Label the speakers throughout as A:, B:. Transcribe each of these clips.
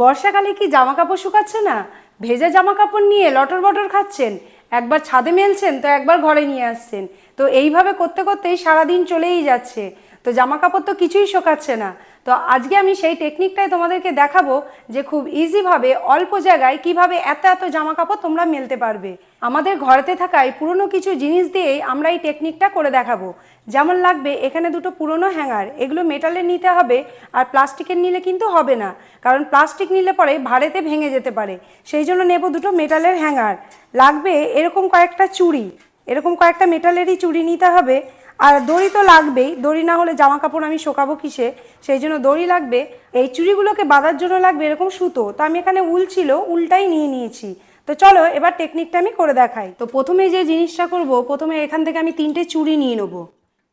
A: বর্ষাকালে কি জামা কাপড় শুকাচ্ছে না? ভেজা জামা কাপড় নিয়ে লটর বটর খাচ্ছেন? একবার ছাদে মেলছেন তো একবার ঘরে নিয়ে আসছেন। তো এইভাবে করতে করতেই সারাদিন চলেই যাচ্ছে। তো জামা কাপড় তো কিছুই শোকাচ্ছে না। তো আজকে আমি সেই টেকনিকটাই তোমাদেরকে দেখাবো যে খুব ইজিভাবে অল্প জায়গায় কীভাবে এত এত জামা কাপড় তোমরা মেলতে পারবে। আমাদের ঘরেতে থাকায় পুরনো কিছু জিনিস দিয়েই আমরা এই টেকনিকটা করে দেখাবো। যেমন লাগবে এখানে দুটো পুরনো হ্যাঙ্গার, এগুলো মেটালের নিতে হবে আর প্লাস্টিকের নিলে কিন্তু হবে না। কারণ প্লাস্টিক নিলে পরে ভাড়েতে ভেঙে যেতে পারে। সেই জন্য নেব দুটো মেটালের হ্যাঙ্গার। লাগবে এরকম কয়েকটা চুড়ি, এরকম কয়েকটা মেটালেরই চুড়ি নিতে হবে। আর দড়ি তো লাগবেই, দড়ি না হলে জামা কাপড় আমি শোকাবো কিসে? সেই জন্য দড়ি লাগবে। এই চুড়িগুলোকে বাঁধার জন্য লাগবে এরকম সুতো। তো আমি এখানে উল ছিল, উলটাই নিয়ে নিয়েছি। তো চলো, এবার টেকনিকটা আমি করে দেখাই। তো প্রথমে যে জিনিসটা করব, প্রথমে এখান থেকে আমি তিনটে চুড়ি নিয়ে নেব।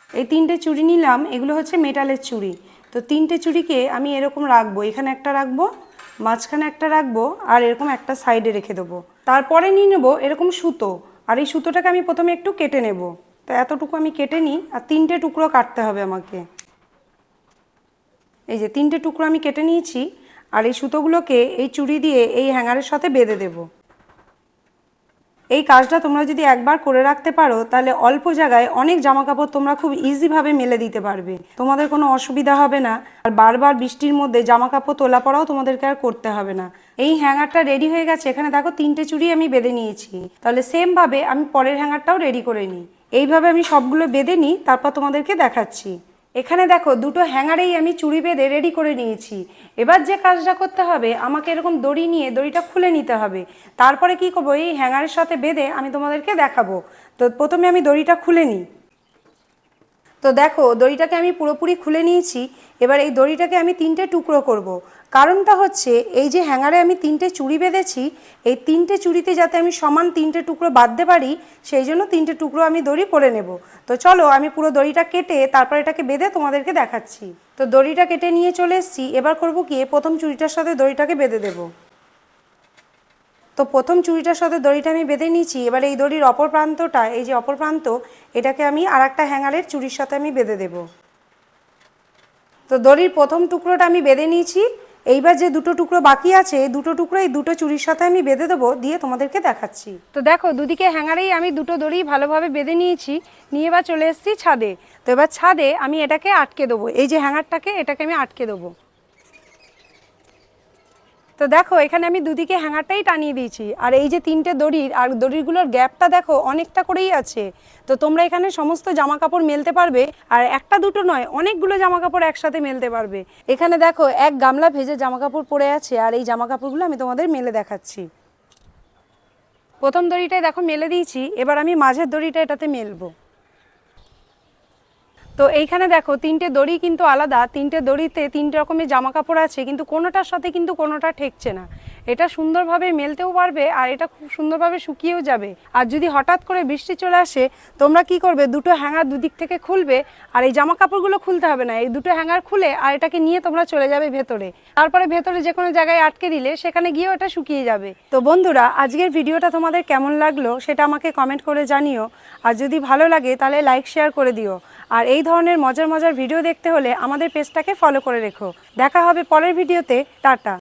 A: এই তিনটে চুড়ি নিলাম, এগুলো হচ্ছে মেটালের চুড়ি। তো তিনটে চুড়িকে আমি এরকম রাখব, এখানে একটা রাখব, মাঝখানে একটা রাখব, আর এরকম একটা সাইডে রেখে দেবো। তারপরে নিয়ে নেব এরকম সুতো। আর এই সুতোটাকে আমি প্রথমে একটু কেটে নেব। তো এতটুকু আমি কেটে নিই, আর তিনটে টুকরো কাটতে হবে আমাকে। এই যে তিনটে টুকরো আমি কেটে নিয়েছি, আর এই সুতোগুলোকে এই চুড়ি দিয়ে এই হ্যাঙ্গারের সাথে বেঁধে দেবো। এই কাজটা তোমরা যদি একবার করে রাখতে পারো, তাহলে অল্প জায়গায় অনেক জামা কাপড় তোমরা খুব ইজিভাবে মেলে দিতে পারবে। তোমাদের কোনো অসুবিধা হবে না, আর বারবার বৃষ্টির মধ্যে জামা কাপড় তোলা পড়াও তোমাদেরকে আর করতে হবে না। এই হ্যাঙ্গারটা রেডি হয়ে গেছে, এখানে দেখো তিনটে চুড়ি আমি বেঁধে নিয়েছি। তাহলে সেমভাবে আমি পরের হ্যাঙ্গারটাও রেডি করে নিই। এইভাবে আমি সবগুলো বেঁধে নিই, তারপর তোমাদেরকে দেখাচ্ছি। এখানে দেখো, দুটো হ্যাঙ্গারেই আমি চুড়ি বেঁধে রেডি করে নিয়েছি। এবার যে কাজটা করতে হবে, আমাকে এরকম দড়ি নিয়ে দড়িটা খুলে নিতে হবে। তারপরে কি করব? এই হ্যাঙ্গারের সাথে বেঁধে আমি তোমাদেরকে দেখাবো। তো প্রথমে আমি দড়িটা খুলে নিই। তো দেখো, দড়িটাকে আমি পুরোপুরি খুলে নিয়েছি। এবার এই দড়িটাকে আমি তিনটে টুকরো করব। কারণটা হচ্ছে, এই যে হ্যাঙ্গারে আমি তিনটে চুড়ি বেঁধেছি, এই তিনটে চুড়িতে যাতে আমি সমান তিনটে টুকরো বাঁধতে পারি, সেই জন্য তিনটে টুকরো আমি দড়ি করে নেব। তো চলো, আমি পুরো দড়িটা কেটে তারপর এটাকে বেঁধে তোমাদেরকে দেখাচ্ছি। তো দড়িটা কেটে নিয়ে চলে এসেছি। এবার করব কি প্রথম চুড়িটার সাথে দড়িটাকে বেঁধে দেবো। তো প্রথম চুড়িটার সাথে দড়িটা আমি বেঁধে নিয়েছি, এবার এই দড়ির অপর প্রান্তটা, এই যে অপর প্রান্ত, এটাকে আমি আর একটা হ্যাঙ্গারের চুড়ির সাথে আমি বেঁধে দেব। তো দড়ির প্রথম টুকরোটা আমি বেঁধে নিয়েছি, এইবার যে দুটো টুকরো বাকি আছে, এই দুটো টুকরো এই দুটো চুড়ির সাথে আমি বেঁধে দেবো, দিয়ে তোমাদেরকে দেখাচ্ছি। তো দেখো, দুদিকে হ্যাঙ্গারেই আমি দুটো দড়ি ভালোভাবে বেঁধে নিয়েছি, নিয়ে এবার চলে এসেছি ছাদে। তো এবার ছাদে আমি এটাকে আটকে দেবো, এই যে হ্যাঙ্গারটাকে, এটাকে আমি আটকে দেবো। তো দেখো, এখানে আমি দুদিকে হ্যাঙ্গারটাই টানিয়ে দিয়েছি। আর এই যে তিনটে দড়ির, আর দড়িগুলোর গ্যাপটা দেখো, অনেকটা করেই আছে। তো তোমরা এখানে সমস্ত জামা কাপড় মেলতে পারবে, আর একটা দুটো নয়, অনেকগুলো জামা কাপড় একসাথে মেলতে পারবে। এখানে দেখো, এক গামলা ভেজে জামা কাপড় পরে আছে, আর এই জামা কাপড়গুলো আমি তোমাদের মেলে দেখাচ্ছি। প্রথম দড়িটাই দেখো, মেলে দিয়েছি। এবার আমি মাঝের দড়িটা এটাতে মেলবো। তো এইখানে দেখো, তিনটে দড়ি কিন্তু আলাদা, তিনটে দড়িতে তিনটে রকমের জামা কাপড় আছে, কিন্তু কোনোটার সাথে কিন্তু কোনোটা ঠেকছে না। এটা সুন্দরভাবে মেলতেও পারবে আর এটা খুব সুন্দরভাবে শুকিয়েও যাবে। আর যদি হঠাৎ করে বৃষ্টি চলে আসে, তোমরা কি করবে? দুটো হ্যাঙ্গার দুদিক থেকে খুলবে আর এই জামা কাপড়গুলো খুলতে হবে না। এই দুটো হ্যাঙ্গার খুলে আর এটাকে নিয়ে তোমরা চলে যাবে ভেতরে। তারপরে ভেতরে যে কোনো জায়গায় আটকে দিলে সেখানে গিয়ে ওটা শুকিয়ে যাবে। তো বন্ধুরা, আজকের ভিডিওটা তোমাদের কেমন লাগল সেটা আমাকে কমেন্ট করে জানিও। আর যদি ভালো লাগে তাহলে লাইক শেয়ার করে দিও। আর এই ধরনের মজার মজার ভিডিও দেখতে হলে আমাদের পেজটাকে ফলো করে রেখো। দেখা হবে পরের ভিডিওতে। টাটা।